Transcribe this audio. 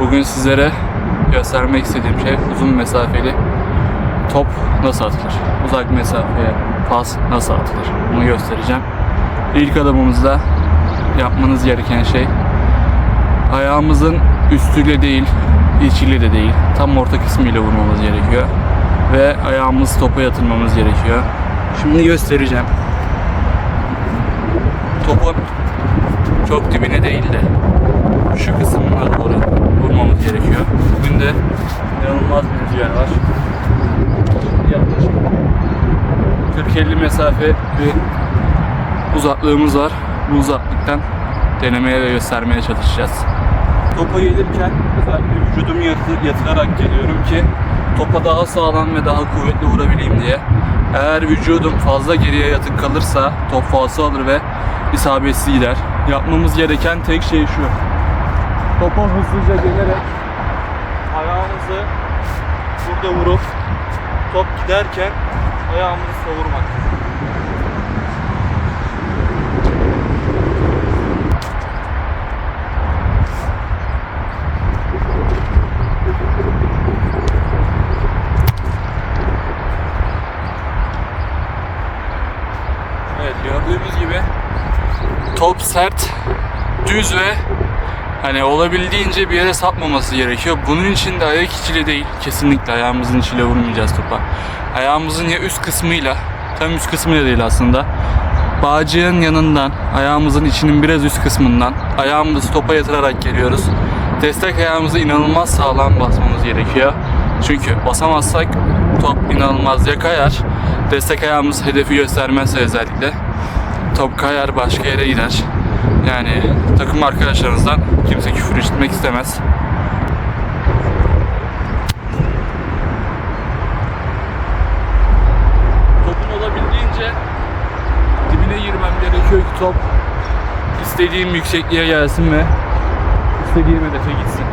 Bugün sizlere göstermek istediğim şey uzun mesafeli top nasıl atılır? Uzak mesafeye pas nasıl atılır? Bunu göstereceğim. İlk adımımızda yapmanız gereken şey ayağımızın üstüyle değil, içiyle de değil, tam orta kısmıyla vurmamız gerekiyor. Ve ayağımız topa yatırmamız gerekiyor. Şimdi göstereceğim. Topun çok dibine değil de şu kısmına doğru vurmamız gerekiyor. Bugün de inanılmaz bir rüzgar var. Yaklaşık 40-50 mesafe bir uzaklığımız var. Bu uzaklıktan denemeye ve göstermeye çalışacağız. Topa gelirken özellikle vücudumu yatı- yatırarak geliyorum ki topa daha sağlam ve daha kuvvetli vurabileyim diye. Eğer vücudum fazla geriye yatık kalırsa top falso alır ve isabetsiz gider. Yapmamız gereken tek şey şu. Topa hızlıca gelerek ayağınızı burada vurup top giderken ayağımızı savurmak. Evet gördüğümüz gibi top sert, düz ve hani olabildiğince bir yere sapmaması gerekiyor. Bunun için de ayak içiyle değil, kesinlikle ayağımızın içiyle vurmayacağız topa. Ayağımızın ya üst kısmıyla, tam üst kısmıyla değil aslında. Bağcığın yanından, ayağımızın içinin biraz üst kısmından ayağımızı topa yatırarak geliyoruz. Destek ayağımızı inanılmaz sağlam basmamız gerekiyor. Çünkü basamazsak top inanılmaz ya kayar. Destek ayağımız hedefi göstermezse özellikle top kayar başka yere gider. Yani takım arkadaşlarınızdan kimse küfür işitmek istemez. Topun olabildiğince dibine girmem gerekiyor ki top istediğim yüksekliğe gelsin ve istediğim hedefe gitsin.